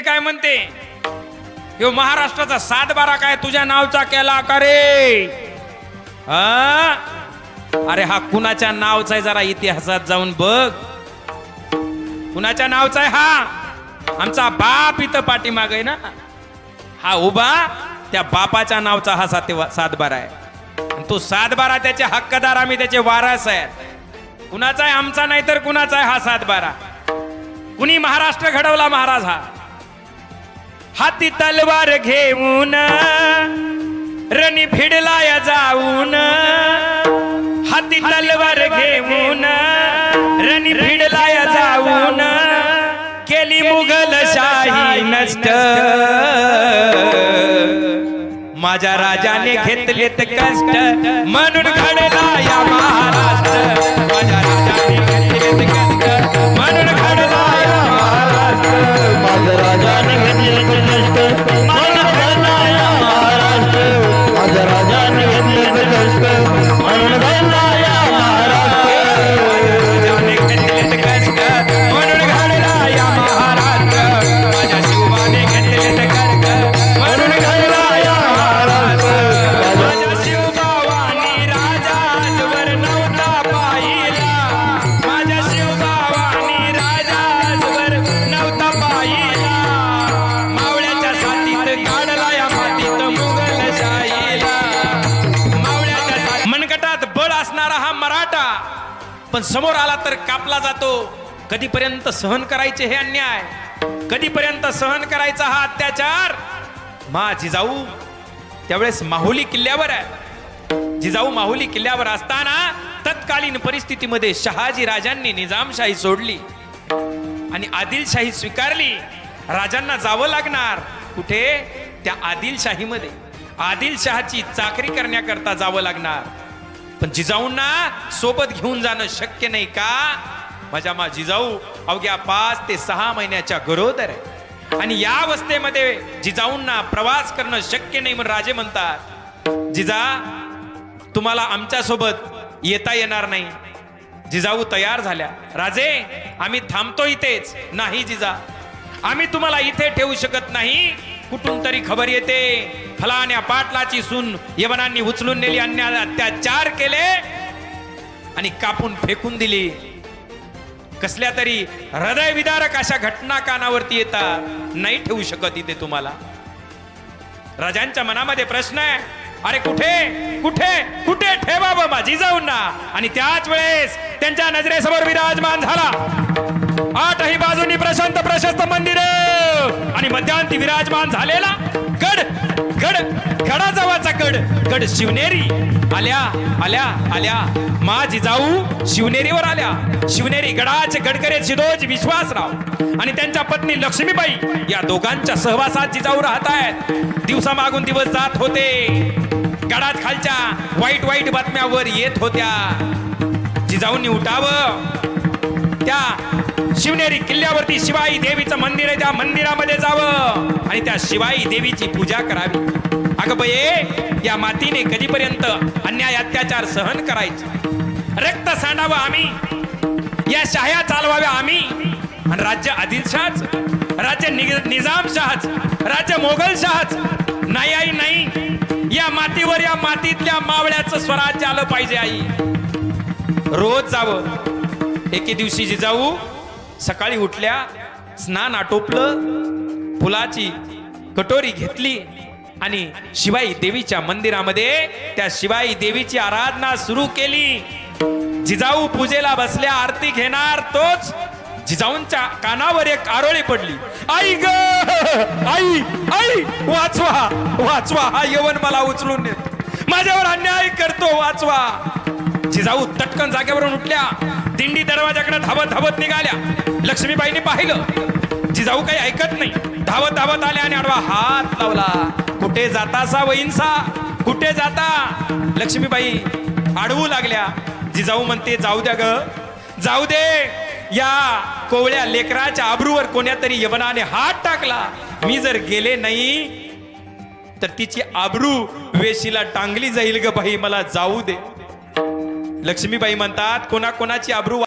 म्हणजे काय म्हणते? यो महाराष्ट्राचा सात बारा काय तुझ्या नावचा केला का रे? अरे हा कुणाच्या नावचा आहे जरा इतिहासात जाऊन बघ. कुणाच्या नावचा आहे हा? आमचा बाप इथं पाठीमाग आहे ना? हा उभा त्या बापाच्या नावचा हा सात सातबारा आहे. तो सातबारा त्याचे हक्कदार आम्ही त्याचे वारस आहेत. कुणाचा आहे? आमचा नाही तर कुणाचा आहे? हा सातबारा. कुणी महाराष्ट्र घडवला महाराज हा? हाती तलवार घेऊन रणी भिडलाया जाऊन. हाती तलवार घेऊन रणी भिडला जाऊन. केली मुघल शाही नष्ट. माझ्या राजाने घेतलेत कष्ट म्हणून घडला पण समोर आला तर कापला जातो. कधीपर्यंत सहन करायचे हे अन्याय? कधीपर्यंत सहन करायचा हा अत्याचार? मा जिजाऊ त्यावेळेस माहुली किल्ल्यावर आहे. जिजाऊ माहुली किल्ल्यावर असताना तत्कालीन परिस्थितीमध्ये शहाजी राजांनी निजामशाही सोडली. आणि आदिलशाही स्वीकारली. राजांना जावं लागणार. कुठे? त्या आदिलशाहीमध्ये. आदिलशहाची चाकरी करण्याकरता जावं लागणार. पण जिजाऊंना सोबत घेऊन जाणं शक्य नाही का? माझ्या मा जिजाऊ अवघ्या पाच ते सहा महिन्याच्या गरोदर आहे. आणि या अवस्थेमध्ये जिजाऊंना प्रवास करणं शक्य नाही म्हणून राजे म्हणतात जिजा तुम्हाला आमच्यासोबत येता येणार नाही. जिजाऊ तयार झाल्या. राजे आम्ही थांबतो इथेच. नाही जिजा. आम्ही तुम्हाला इथे ठेवू शकत नाही. कुठून तरी खबर येते. फलाण्या पाटलाची सून यवनांनी उचलून नेली अन्या अत्याचार आणि कापून फेकून दिली. कसल्या तरी हृदय विदारक अशा घटना कानावरती येतात नाही ठेवू शकत इथे तुम्हाला. राजांच्या मनामध्ये प्रश्न आहे अरे कुठे? कुठे? कुठे ठेवा बाबा जाऊन? ना आणि त्याच वेळेस त्यांच्या नजरेसमोर विराजमान झाला. आठही बाजूनी प्रशांत प्रशस्त मंदिर आणि मध्यांती विराजमान झालेला गड. गड गडाजवाचा गड गड शिवनेरी. आल्या आल्या आल्या. मा जिजाऊ शिवनेरीवर आल्या. शिवनेरी गडाचे गडकरे शिदोज विश्वासराव. आणि त्यांच्या पत्नी लक्ष्मीबाई या दोघांच्या सहवासात जिजाऊ राहत आहेत. दिवसा मागून दिवस जात होते. गडात खालच्या वाईट वाईट बातम्यावर येत होत्या. जिजाऊंनी उठावं. त्या शिवनेरी किल्ल्यावरती शिवाई देवीचं मंदिर आहे. त्या मंदिरामध्ये जावं आणि त्या शिवाई देवीची पूजा करावी. अगं बये या मातीने कधीपर्यंत अन्याय अत्याचार सहन करायचे? रक्त सांडावं आम्ही. या शाह्या चालवाव्या आम्ही. आणि राज्य आदिलशाहच राज्य नि- निजामशाहच राज्य मोगलशाहच नाही आई नाही. या मातीवर या मातीतल्या मावळ्याचं स्वराज्य आलं पाहिजे आई. रोज जावं. एके दिवशी जिजाऊ सकाळी उठल्या स्नान आटोपलं फुलाची कटोरी घेतली आणि शिवाई देवीच्या मंदिरामध्ये त्या शिवाई देवीची आराधना सुरू केली. जिजाऊ पूजेला बसल्या आरती घेणार तोच जिजाऊंच्या कानावर एक आरोळी पडली. आई ग! आई आई वाचवा वाचवा हा यवन मला उचलून नेत. माझ्यावर अन्याय करतो वाचवा. जिजाऊ तटकन जागेवरून उठल्या. दिंडी दरवाजाकडे धावत धावत निघाल्या. लक्ष्मीबाईंनी पाहिलं. जिजाऊ काही ऐकत नाही. धावत धावत आल्या आणि आडवा हात लावला. कुठे जाता सा वहींसा कुठे जाता? लक्ष्मीबाई आडवू लागल्या. जिजाऊ म्हणते जाऊ द्या ग. जाऊ दे. या कोवळ्या लेकराच्या आबरूवर कोण्यातरी यवनाने हात टाकला. मी जर गेले नाही तर तिची आबरू वेशीला टांगली जाईल ग बाई. मला जाऊ दे. लक्ष्मीबाई म्हणतात कोणाकोणाची आब्रू